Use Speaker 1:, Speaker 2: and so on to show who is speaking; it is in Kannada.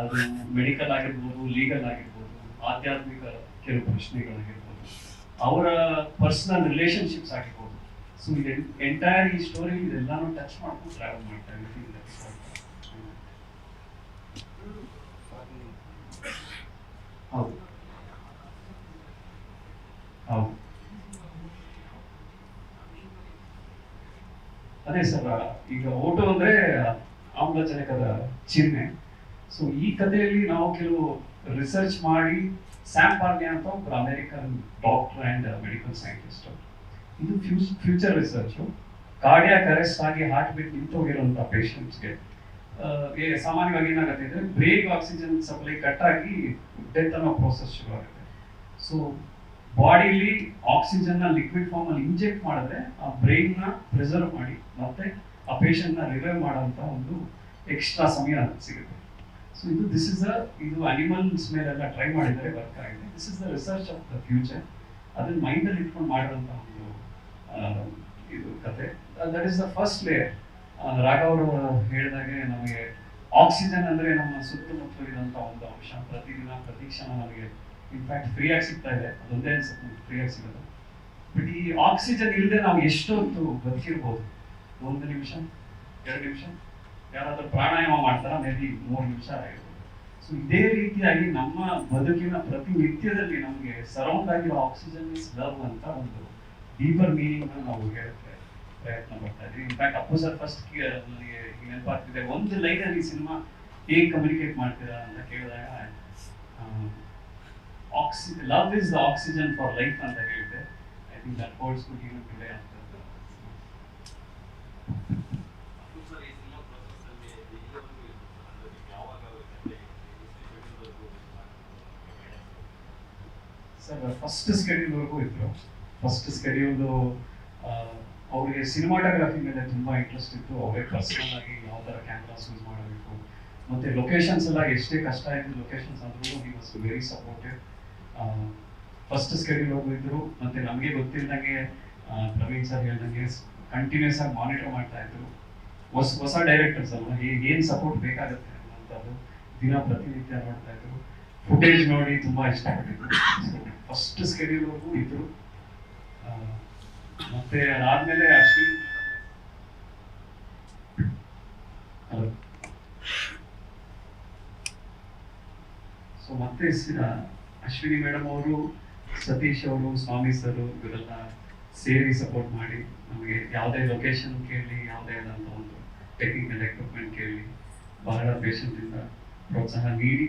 Speaker 1: ಅದು ಮೆಡಿಕಲ್ ಆಗಿರ್ಬೋದು ಲೀಗಲ್ ಆಗಿರ್ಬೋದು, ಆಧ್ಯಾತ್ಮಿಕ ಕೆಲವು ಪ್ರಶ್ನೆಗಳಾಗಿರ್ಬೋದು, ಅವರ ಪರ್ಸನಲ್ ರಿಲೇಶನ್ಶಿಪ್ಸ್ ಆಗಿರ್ಬೋದು. ಸೊ ಇದು ಎಂಟೈರ್ ಈ ಸ್ಟೋರಿ ಇದೆಲ್ಲಾನು ಟಚ್ ಮಾಡ್ಕೊಂಡು ಟ್ರಾವೆಲ್ ಮಾಡ್ತಾ ಇದ್ದೀನಿ ಹೌದು. ಹೌದು. ಅದೇ ಸರ್, ಈಗ ಓಟೋ ಅಂದ್ರೆ ಆಮ್ಲಜನಕದ ಚಿಹ್ನೆ. ಸೊ ಈ ಕಥೆಯಲ್ಲಿ ನಾವು ಕೆಲವು ರಿಸರ್ಚ್ ಮಾಡಿ ಸ್ಯಾಮ್ ಪಾರ್ಲೆ ಅಂತ ಒಬ್ಬರು American doctor and medical scientist ಇದು ಫ್ಯೂಚರ್ ರಿಸರ್ಚ್ ಕಾರ್ಡಿಯಾಕ್ ಅರೆಸ್ಟ್ ಆಗಿ ಹಾರ್ಟ್ ಬೀಟ್ ನಿಂತೋಗಿರುವಂತ ಪೇಷಂಟ್ಸ್ಗೆ ಸಾಮಾನ್ಯವಾಗಿ ಏನಾಗುತ್ತೆ ಅಂದ್ರೆ ಬ್ರೇಕ್ ಆಕ್ಸಿಜನ್ ಸಪ್ಲೈ ಕಟ್ ಆಗಿ ಡೆತ್ ಅನ್ನೋ ಪ್ರೋಸೆಸ್ ಶುರು ಆಗುತ್ತೆ ಸೊ ಬಾಡಿಲಿ ಆಕ್ಸಿಜನ್ನ ಲಿಕ್ವಿಡ್ ಫಾರ್ಮ್ ಅಲ್ಲಿ ಇಂಜೆಕ್ಟ್ ಮಾಡಿದ್ರೆ ಆ ಬ್ರೈನ್ನ ಪ್ರಿಸರ್ವ್ ಮಾಡಿ ಮತ್ತೆ ಆ ಪೇಷಂಟ್ನ ರಿವೈವ್ ಮಾಡೋಂಥ ಒಂದು ಎಕ್ಸ್ಟ್ರಾ ಸಮಯ ಸಿಗುತ್ತೆ. ಸೊ ಇದು ದಿಸ್ ಇಸ್ ಅ ಇದು ಅನಿಮಲ್ಸ್ ಮೇಲೆಲ್ಲ ಟ್ರೈ ಮಾಡಿದರೆ ವರ್ಕ್ ಆಗಿದೆ this is the research of the future ಅದನ್ನ ಮೈಂಡಲ್ಲಿ ಇಟ್ಕೊಂಡು ಮಾಡಿರೋಂಥ ಒಂದು ಇದು ಕತೆ that is the first layer Raghav ಹೇಳಿದಾಗೆ ನಮಗೆ ಆಕ್ಸಿಜನ್ ಅಂದರೆ ನಮ್ಮ ಸುತ್ತಮುತ್ತ ಇರುವಂತ ಒಂದು ಅಂಶ. ಪ್ರತಿದಿನ, ಪ್ರತಿ ಕ್ಷಣ ನಮಗೆ ಇನ್ಫ್ಯಾಕ್ಟ್ ಫ್ರೀಯಾಗಿ ಸಿಗ್ತಾ ಇದೆ. ಅದೊಂದೇ ಫ್ರೀ ಫ್ರೀಯಾಗಿ ಸಿಗೋದು. ಬಟ್ ಈ ಆಕ್ಸಿಜನ್ ಇಲ್ಲದೆ ನಾವು ಎಷ್ಟೊತ್ತು ಬದುಕಿರ್ಬೋದು. ಒಂದು ನಿಮಿಷ, ಎರಡು ನಿಮಿಷ. ಯಾರಾದ್ರೂ ಪ್ರಾಣಾಯಾಮ ಮಾಡ್ತಾರ? ಮೇ ಬಿ ಮೂರು ನಿಮಿಷ ಸೊ ಇದೇ ರೀತಿಯಾಗಿ ನಮ್ಮ ಬದುಕಿನ ಪ್ರತಿನಿತ್ಯದಲ್ಲಿ ನಮಗೆ ಸರೌಂಡ್ ಆಗಿರೋ ಆಕ್ಸಿಜನ್ ಇಸ್ ಲವ್ ಅಂತ ಒಂದು ಡೀಪರ್ ಮೀನಿಂಗ್ ನಾವು ಹೇಳಕ್ಕೆ ಪ್ರಯತ್ನ ಪಡ್ತಾ ಇದ್ವಿ ಇನ್ಫ್ಯಾಕ್ಟ್ ಅಪ್ಪು ಸರ್ ಫಸ್ಟ್ ನನಗೆ ನೆನಪಾಗ್ತಿದೆ ಒಂದು ಲೈನ್ ಅಲ್ಲಿ ಸಿನಿಮಾ ಹೇಗೆ ಕಮ್ಯುನಿಕೇಟ್ ಮಾಡ್ತೀರಾ ಅಂತ ಕೇಳಿದಾಗ oxy love is the oxygen for life ಅಂತ ಹೇಳಿದೆ I think that holds good ಅಂತ
Speaker 2: ಸರ್ ಈ ಸಿನಿಮಾ ಪ್ರೊಸೆಸ್ ಅಲ್ಲಿ ಇಲ್ಲಿವರೆಗೂ ಇತ್ತು ಅಂದ್ರೆ ನೀವು ಯಾವಾಗ ಅವ್ರಿಗೆ
Speaker 1: ಸರ್ ಫಸ್ಟ್ ಸ್ಕೆಡ್ಯೂಲ್ವರೆಗೂ ಇದ್ರು. ಫಸ್ಟ್ ಸ್ಕೆಡ್ಯೂಲು ಅವರಿಗೆ ಸಿನಿಮಾಟೋಗ್ರಫಿ ಮೇಲೆ ತುಂಬಾ ಇಂಟ್ರೆಸ್ಟ್ ಇತ್ತು. ಅವರೇ ಪರ್ಸನಲ್ ಆಗಿ ಯಾವ ಥರ ಕ್ಯಾಮ್ರಾಸ್ ಯೂಸ್ ಮಾಡಬೇಕು. ಮತ್ತೆ ಲೊಕೇಶನ್ಸ್ ಎಲ್ಲ ಎಷ್ಟೇ ಕಷ್ಟ ಆಯಿತು ಲೊಕೇಶನ್ಸ್ ಆದ್ರೂ he was very supportive first schedule ಇದ್ರು. ಮತ್ತೆ ನಮಗೆ ಗೊತ್ತಿಲ್ಲದಂಗೆ ಪ್ರವೀಣ್ ಸರ್ ಹೇಳ್ದಂಗೆ ಕಂಟಿನ್ಯೂಸ್ ಆಗಿ ಮಾನಿಟರ್ ಮಾಡ್ತಾ ಇದ್ರು. ಹೊಸ ಹೊಸ ಡೈರೆಕ್ಟರ್ಸ್ ಅಲ್ವಾ? ಏನು ಸಪೋರ್ಟ್ ಬೇಕಾಗುತ್ತೆ ಅನ್ನೋಂಥದ್ದು ದಿನ ಪ್ರತಿನಿತ್ಯ ನೋಡ್ತಾ ಇದ್ರು. ಫುಟೇಜ್ ನೋಡಿ ತುಂಬಾ ಆಗಿತ್ತು ಫಸ್ಟ್ ಸ್ಕೆಡ್ಯೂಲ್ವರೆಗೂ ಇದ್ರು. ಮತ್ತೆ ಅದಾದ್ಮೇಲೆ ಅಶ್ವಿನ್ ಸೊ ಮತ್ತೆ ಅಶ್ವಿನಿ ಮೇಡಮ್ ಅವರು, ಸತೀಶ್ ಅವರು, ಸ್ವಾಮಿ ಸರ್ ಇವರೆಲ್ಲ ಸೇರಿ ಸಪೋರ್ಟ್ ಮಾಡಿ ನಮಗೆ ಯಾವುದೇ ಲೊಕೇಶನ್ ಕೇಳಿ, ಯಾವುದೇ ಆದಂಥ ಒಂದು ಟೆಕ್ನಿಕಲ್ ಎಕ್ವಿಪ್ಮೆಂಟ್ ಕೇಳಿ ಬಹಳ ಇಂದ ಪ್ರೋತ್ಸಾಹ ನೀಡಿ.